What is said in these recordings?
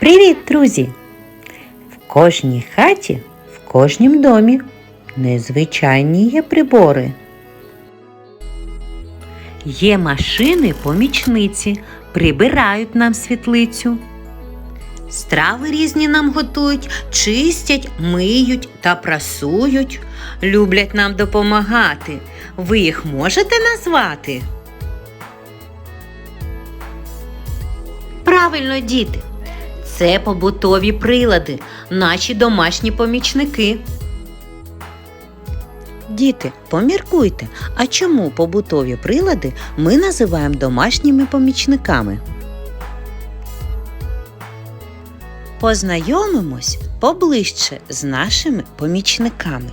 Привіт, друзі! В кожній хаті, в кожнім домі незвичайні є прибори. Є машини-помічниці, прибирають нам світлицю. Страви різні нам готують, чистять, миють та прасують. Люблять нам допомагати. Ви їх можете назвати? Правильно, діти. Це побутові прилади, наші домашні помічники. Діти, поміркуйте, а чому побутові прилади ми називаємо домашніми помічниками? Познайомимось поближче з нашими помічниками.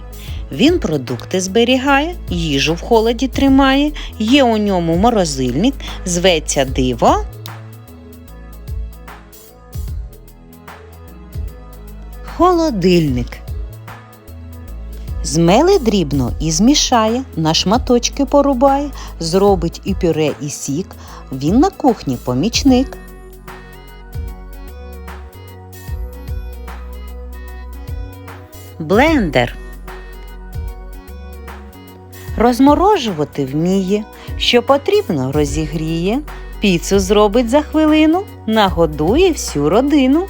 Він продукти зберігає, їжу в холоді тримає, є у ньому морозильник, зветься диво. Холодильник. Змеле дрібно і змішає, на шматочки порубає, зробить і пюре, і сік. Він на кухні помічник. Блендер. Розморожувати вміє, що потрібно розігріє, піцу зробить за хвилину, нагодує всю родину.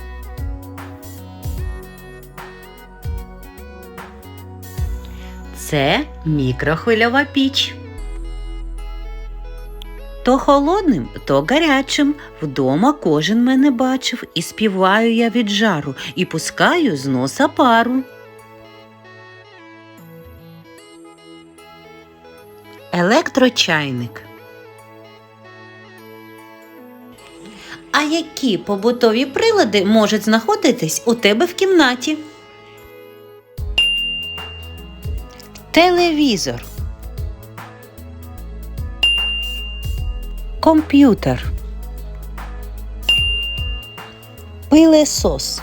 Це мікрохвильова піч. То холодним, то гарячим. Вдома кожен мене бачив, і співаю я від жару, і пускаю з носа пару. Електрочайник. А які побутові прилади можуть знаходитись у тебе в кімнаті? Телевізор. Комп'ютер. Пилесос.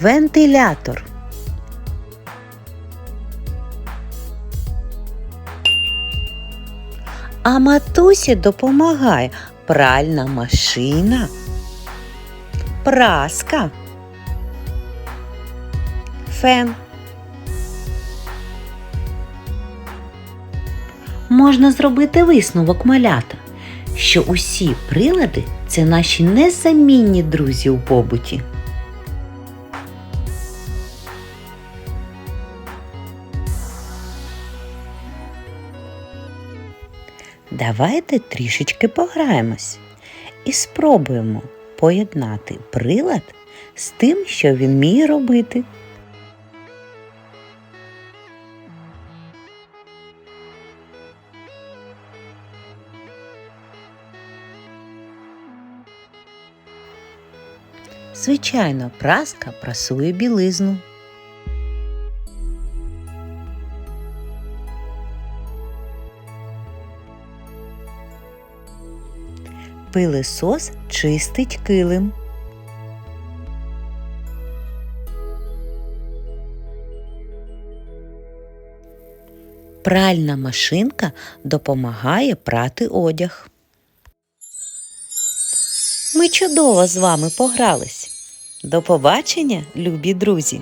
Вентилятор. А матусі допомагає пральна машина, праска, фен. Можна зробити висновок малята, що усі прилади це наші незамінні друзі у побуті. Давайте трішечки пограємось і спробуємо поєднати прилад з тим, що він вміє робити. Звичайно, праска прасує білизну. Пилисос чистить килим. Пральна машинка допомагає прати одяг. Ми чудово з вами погрались. До побачення, любі друзі!